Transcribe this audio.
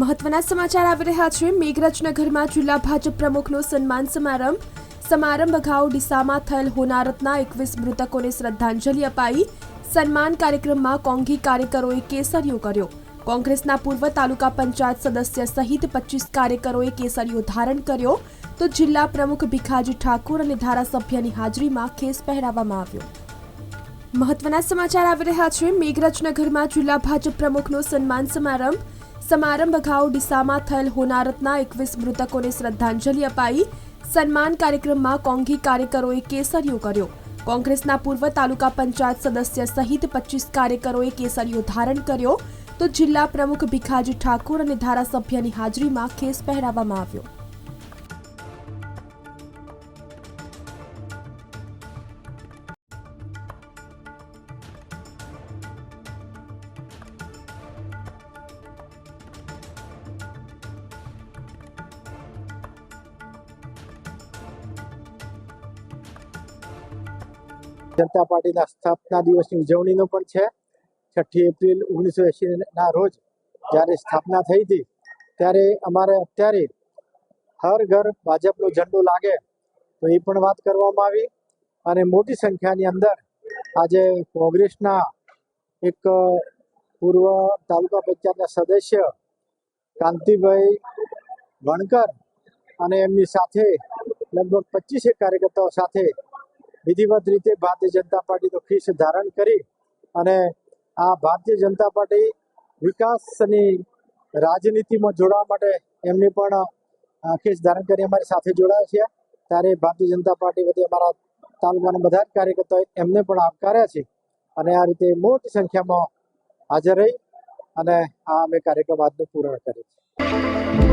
મહત્વના સમાચાર આવી રહ્યા છે. મેઘરજનગરમાં જિલ્લા ભાજપ પ્રમુખનો સન્માન સમારંભ. સમારંભ અગાઉ ડીસામાં થયેલ હોનારતના એકવીસ મૃતકોને શ્રદ્ધાંજલિ અપાઈ. સન્માન કાર્યક્રમમાં કોંઘી કાર્યકરોએ કેસરીયો કર્યો. કોંગ્રેસના પૂર્વ તાલુકા પંચાયત સદસ્ય સહિત પચીસ કાર્યકરોએ કેસરીયો ધારણ કર્યો. તો જિલ્લા પ્રમુખ ભીખાજી ઠાકુર અને ધારાસભ્યની હાજરીમાં ખેસ પહેરાવવામાં આવ્યો. મહત્વના સમાચાર આવી રહ્યા છે. મેઘરજનગરમાં જિલ્લા ભાજપ પ્રમુખનો સન્માન સમારંભ. સમારંભ અગાઉ ડીસામાં થયેલ હોનારતના એકવીસ મૃતકોને શ્રદ્ધાંજલિ અપાઈ સન્માન કાર્યક્રમમાં કોંઘી કાર્યકરોએ કેસરીયો કર્યો. કોંગ્રેસના પૂર્વ તાલુકા પંચાયત સદસ્ય સહિત પચીસ કાર્યકરોએ કેસરીયો ધારણ કર્યો. તો જિલ્લા પ્રમુખ ભીખાજી ઠાકુર અને ધારાસભ્યની હાજરીમાં ખેસ પહેરાવવામાં આવ્યો. જનતા પાર્ટીના સ્થાપના દિવસની ઉજવણીનો પણ છે. છઠ્ઠી એપ્રિલ ઓગણીસો એંશીના રોજ જ્યારે સ્થાપના થઈ હતી, ત્યારે અમારે અત્યારે હર ઘર ભાજપનો ઝંડો લાગે તો એ પણ વાત કરવામાં આવી અને મોટી સંખ્યાની અંદર આજે કોંગ્રેસના એક પૂર્વ તાલુકા પંચાયતના સદસ્ય કાંતિભાઈ વણકર અને એમની સાથે લગભગ પચીસેક કાર્યકર્તાઓ સાથે વિધિવત રીતે ભારતીય જનતા પાર્ટીનો ખીસ ધારણ કરી અને આ ભારતીય જનતા પાર્ટી વિકાસની રાજનીતિમાં જોડાવા માટે એમને પણ ખીસ ધારણ કરી અમારી સાથે જોડાયા છે. ત્યારે ભારતીય જનતા પાર્ટી વતી અમારા તાલુકાના બધા જ કાર્યકર્તાઓ એમને પણ આવકાર્યા છે અને આ રીતે મોટી સંખ્યામાં હાજર રહી અને આ અમે કાર્યક્રમ આજનું પૂર્ણ કર્યું છે.